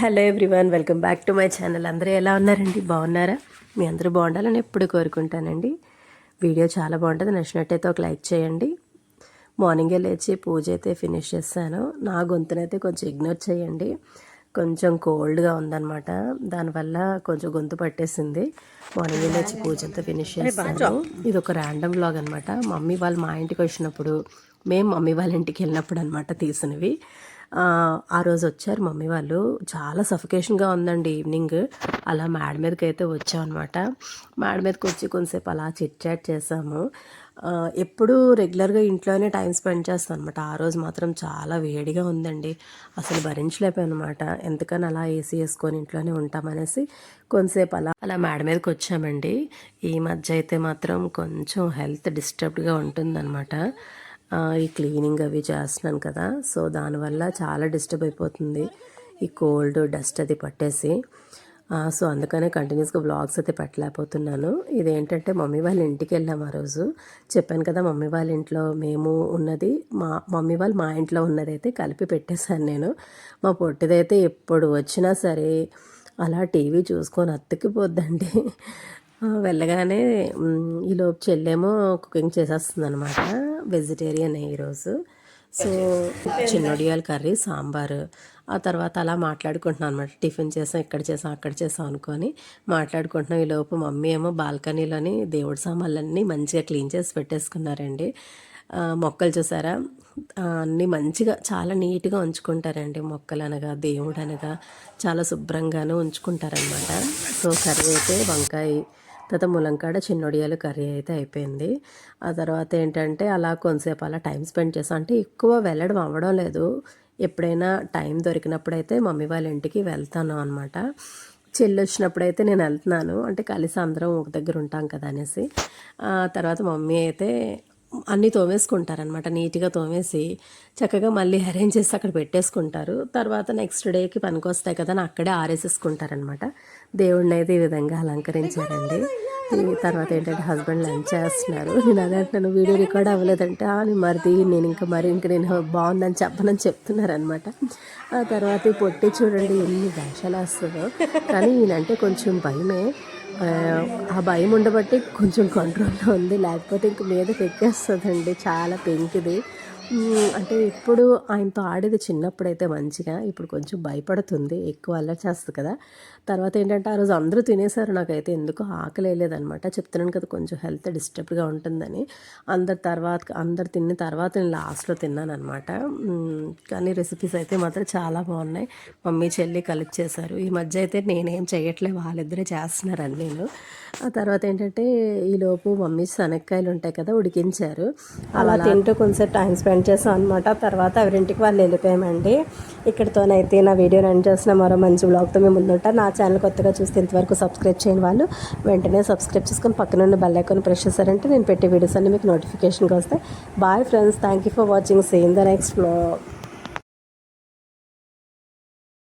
Hello everyone welcome back to my channel. అందరూ ఎలా ఉన్నారండి? బాగున్నారా? మీ అందరూ బాగుండాలని ఎప్పుడు కోరుకుంటానండి. వీడియో చాలా బాగుంటుంది. నచ్చినట్టయితే ఒక లైక్ చేయండి. మార్నింగే లేచి పూజ అయితే ఫినిష్ చేస్తాను. నా గొంతునైతే కొంచెం ఇగ్నోర్ చేయండి. కొంచెం కోల్డ్గా ఉందన్నమాట. దానివల్ల కొంచెం గొంతు పట్టేసింది. మార్నింగ్ లేచి పూజ అంతా ఫినిష్ చేస్తాను. ఇది ఒక ర్యాండమ్ వ్లాగ్ అనమాట మమ్మీ వాళ్ళు మా ఇంటికి వచ్చినప్పుడు మేము మమ్మీ వాళ్ళ ఇంటికి వెళ్ళినప్పుడు అనమాట తీసినవి. ఆ, రోజు వచ్చారు మమ్మీ వాళ్ళు. చాలా సఫికేషన్గా ఉందండి ఈవినింగ్ అలా మేడ మీదకి అయితే వచ్చామన్నమాట మేడ మీదకి వచ్చి కొంతసేపు అలా చిట్ చాట్ చేసాము. ఎప్పుడు రెగ్యులర్గా ఇంట్లోనే టైం స్పెండ్ చేస్తాను అనమాట ఆ రోజు మాత్రం చాలా వేడిగా ఉందండి. అసలు భరించలేకపోయాను అనమాట ఎందుకని అలా ఏసీ వేసుకొని ఇంట్లోనే ఉంటామనేసి కొంతసేపు అలా అలా మేడ మీదకి వచ్చామండి. ఈ మధ్య అయితే మాత్రం కొంచెం హెల్త్ డిస్టర్బ్డ్గా ఉంటుందన్నమాట. ఈ క్లీనింగ్ అవి చేస్తున్నాను కదా. సో దానివల్ల చాలా డిస్టర్బ్ అయిపోతుంది. ఈ కోల్డ్ డస్ట్ అది పట్టేసి. సో అందుకనే కంటిన్యూస్గా బ్లాగ్స్ అయితే పెట్టలేకపోతున్నాను. ఇదేంటంటే మమ్మీ వాళ్ళ ఇంటికి వెళ్ళాము ఆ రోజు. చెప్పాను కదా మమ్మీ వాళ్ళ ఇంట్లో మేము ఉన్నది మా మమ్మీ వాళ్ళు మా ఇంట్లో ఉన్నది అయితే కలిపి పెట్టేశాను నేను. మా పొట్టిదైతే ఎప్పుడు వచ్చినా సరే అలా టీవీ చూసుకొని అత్తుకిపోద్దండి వెళ్ళగానే ఈలోపు చెల్లేమో కుకింగ్ చేసేస్తుంది అనమాట వెజిటేరియన్ ఈరోజు సో చిన్నొడియాల కర్రీ సాంబారు. ఆ తర్వాత అలా మాట్లాడుకుంటున్నాం అనమాట టిఫిన్ చేసాం ఇక్కడ చేసాం అక్కడ చేసాం అనుకొని మాట్లాడుకుంటున్నాం. ఈలోపు మమ్మీ ఏమో బాల్కనీలోని దేవుడి సామాన్లన్నీ మంచిగా క్లీన్ చేసి పెట్టేసుకున్నారండి. మొక్కలు చూసారా? అన్నీ మంచిగా చాలా నీట్గా ఉంచుకుంటారండి మొక్కలు అనగా దేవుడు అనగా చాలా శుభ్రంగాను ఉంచుకుంటారనమాట సో కర్రీ అయితే వంకాయ తర్వాత ములంకాడ చిన్నొడియాలు కర్రీ అయితే అయిపోయింది. ఆ తర్వాత ఏంటంటే అలా కొంతసేపు అలా టైం స్పెండ్ చేసాం అంటే ఎక్కువ వెళ్ళడం అవ్వడం లేదు. ఎప్పుడైనా టైం దొరికినప్పుడైతే మమ్మీ వాళ్ళ ఇంటికి వెళ్తాను అనమాట చెల్లి వచ్చినప్పుడైతే నేను వెళ్తున్నాను. అంటే కలిసి అందరం ఒక దగ్గర ఉంటాం కదా అనేసి. ఆ తర్వాత మమ్మీ అయితే అన్నీ తోమేసుకుంటారనమాట నీట్గా తోమేసి చక్కగా మళ్ళీ అరేంజ్ చేసి అక్కడ పెట్టేసుకుంటారు. తర్వాత నెక్స్ట్ డేకి పనికొస్తాయి కదా అని అక్కడే ఆరేసేసుకుంటారనమాట దేవుడిని అయితే ఈ విధంగా అలంకరించారండి. తర్వాత ఏంటంటే హస్బెండ్ లంచ్ చేస్తున్నారు. నేను అదే అంటున్నాను వీడియో రికార్డ్ అవ్వలేదంటే "ఆ, మరిది నేను ఇంకా మరి ఇంక నేను బాగుందని చెప్పనని చెప్తున్నారనమాట ఆ తర్వాత పొట్టి చూడండి ఎన్ని వేషాలు వస్తుందో. కానీ ఈయనంటే కొంచెం భయమే. ఆ, ఆ భయం ఉండబట్టి కొంచెం కంట్రోల్లో ఉంది. లేకపోతే ఇంక మీదకి ఎక్కేస్తుందండి చాలా పెంకిది. అంటే ఇప్పుడు ఆయనతో ఆడేది చిన్నప్పుడైతే మంచిగా ఇప్పుడు కొంచెం భయపడుతుంది ఎక్కువ అల్లరి చేస్తుంది కదా. తర్వాత ఏంటంటే ఆ రోజు అందరూ తినేసారు నాకైతే ఎందుకు ఆకలి వేయలేదనమాట చెప్తున్నాను కదా కొంచెం హెల్త్ డిస్టర్బ్గా ఉంటుందని. అందరి తర్వాత అందరు తిన్న తర్వాత నేను లాస్ట్లో తిన్నాను అనమాట కానీ రెసిపీస్ అయితే మాత్రం చాలా బాగున్నాయి. మమ్మీ చెల్లి కలిపి చేశారు ఈ మధ్య అయితే నేనేం చేయట్లే వాళ్ళిద్దరే చేస్తున్నారని నేను. ఆ తర్వాత ఏంటంటే ఈలోపు మమ్మీ శనక్కాయలు ఉంటాయి కదా ఉడికించారు. అలా తింటూ కొంచెం టైం స్పెండ్ చేసాం అనమాట తర్వాత ఎవరింటికి వాళ్ళు వెళ్ళిపోయామండి. ఇక్కడితోనైతే నా వీడియో రన్ చేసిన మరో మంచి బ్లాగ్తో మేము ముందుంటా. నా ఛానల్ కొత్తగా చూస్తే ఇంతవరకు సబ్స్క్రైబ్ చేయని వాళ్ళు వెంటనే సబ్స్క్రైబ్ చేసుకొని పక్కన ఉన్న బెల్ ఐకాన్ ప్రెస్ చేశారంటే నేను పెట్టే వీడియోస్ అన్ని మీకు నోటిఫికేషన్కి వస్తాయి. Bye friends thank you for watching same the next blog